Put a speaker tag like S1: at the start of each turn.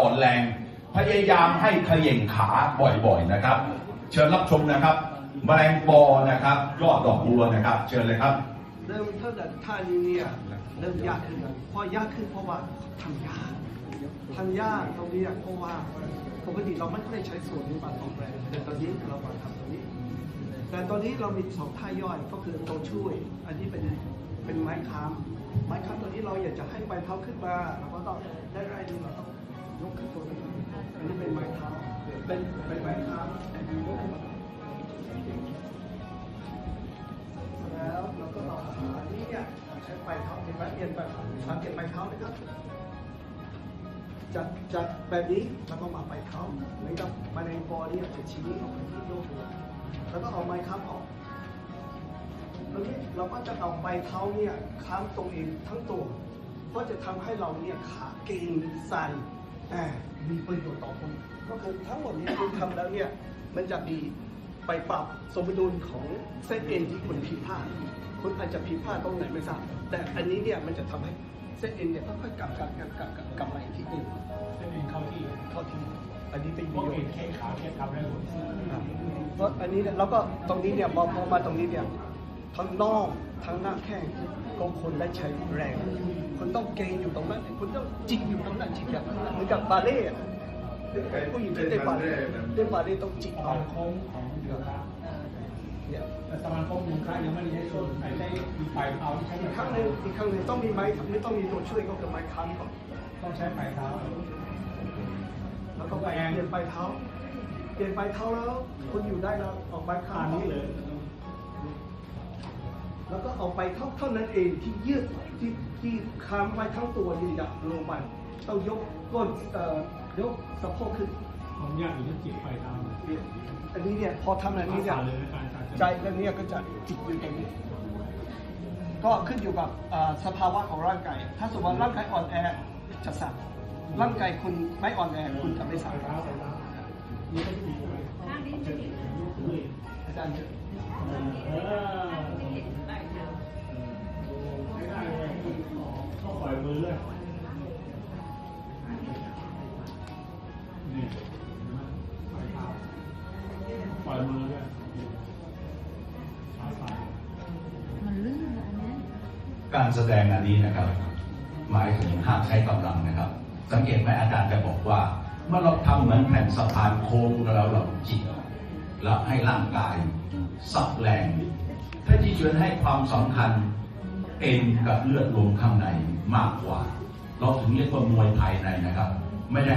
S1: อ่อนแรง พยายามให้เขย่งขาบ่อยๆนะครับ เชิญรับชมนะครับ แมลงปอนะครับ ยอดดอกบัวนะครับ เชิญเลยครับ
S2: เริ่มถ้าเกิดท่านี้เนี่ยเริ่มยากขึ้นเพราะยากขึ้นเพราะว่าทำยากทำยากตรงนี้เพราะว่าปกติเราไม่ค่อยใช้ส่วนนี้มาออกแรงแต่ตอนนี้เรามาทำตรงนี้ แต่ตอนนี้เรามีสองท่าย่อยก็คือตัวช่วย อันนี้เป็นเป็นไม้ค้ำไม้ค้ำตัวนี้เราอยากจะให้ใบเท้าขึ้นมาเราก็ต้องได้ไรนี้เราต้อง ยกขึ้นตัวนี้อันนี้เป็นไม้เท้าเป็นเป็นไม้ค้ำแต่ยกขึ้นมาแล้วเราก็ต่อขานี้เนี่ยใช้ปเท้าเห็นไหมเปลี่ยนแบบสังเกตปลายเท้านะครับจากจากแบบนี้แล้วก็มาไปเท้าเหมือนกับมาในบอเนี่ยจะชี้ออกไปที่โลกหัวแล้วก็เอาไม้ค้ำออกตรงนี้เราก็จะเอาปลายเท้าเนี่ยค้ำตรงเองทั้งตัวเพราะจะทำให้เราเนี่ยขาเก่งสั่น อ่มีประโยชน์ต่อคนก็คือทั้งหมดนี้คุณทำแล้วเนี่ยมันจะดีไปปรับสมดุลของเส้นเอ็นที่คุณผิดพลาดคุณอาจจะผิดพลาดตรงไหนไม่ทราบแต่อันนี้เนี่ยมันจะทำให้เส้นเอ็นเนี่ยค่อยๆกลับกลับกลับกลับกลับกลับมาอีกทีหนึ่ง
S3: เส้นเอ็นเข้าที่
S2: เข้าที่อันนี้เป็น
S3: พ
S2: ป
S3: ว
S2: ระ
S3: ก
S2: โย
S3: เอ็
S2: ช
S3: น
S2: น์
S3: แค่ขาแค่ทำได้หมด
S2: ครับเพราะอันนี้เนี่ยแล้วก็ตรงนี้เนี่ยมองมอมาตรงนี้เนี่ยทั้งน่อง ทั้งหน้าแข้งก็คนได้ใช้แรง คุณต้องเกรงอยู่ตรงนั้น คุณต้องจิกอยู่ตรงนั้นจิกแบบนั้นเหมือนกับบาเล่ต์อะผู้หญิงที่เต้นบาเล่ต์เต้นบาเล่ต้องจิก
S3: ตอนโค้งของเดือด
S2: เนี่ย
S3: แต่สมาคมยุงค้ายังไม่ได้ใช้ส่วนไหนได้มีไฟเอาใช้
S2: อีกครั้งหนึ่งอีกครั้งหนึ่งต้องมีไม้ไม่ต้องมีตัวช่วยก็คือไม้ค้ำก่อน
S3: ต้องใช้ไฟเท้า
S2: แล้วก็ไปเปลี่ยนปลายเท้า เปลี่ยนปลายเท้าแล้วคุณอยู่ได้แล้วออกไม้
S3: ทาน
S2: ค้ำ
S3: นี้เลย
S2: แล้วก็เอาไปเท่าเท่านั้นเองที่ยืดที่ที่ค้ำไว้ทั้งตัวยืนหยัดลงไปต้องยกก้นเอ่อยกสะโพกขึ้น
S3: ผมอยากอยู่ที่จิตไฟเท้า
S2: เนี่ยอันนี้เนี่ยพอทำแบบนี้เนี่ย
S3: เลยการ
S2: ใจแล้วเนี่ยก็จะจิตอยู่ตรงนี้ก็ขึ้นอยู่กับเอ่อสภาวะของร่างกาย ถ้าสมมติว่าร่างกายอ่อนแอจะสั่นร่างกายคุณไม่อ่อนแอคุณจะไม่สั่น
S3: ไฟเท้าไฟเท้านี่ก็ดีเลย
S2: อาจาร
S4: ย์
S1: การแสดงอันนี้นะครับ หมายถึงห้ามใช้กำลังนะครับ สังเกตไหมอาจารย์จะบอกว่า เมื่อเราทำเหมือนแผ่นสะพานโค้งแล้วเราจิกแล้วให้ร่างกายสับแรงถ้าที่ชวนให้ความสำคัญเอ็นกับเลือดลมข้างในมากกว่า เราถึงเรียกว่ามวยภายในนะครับ ไม่ได้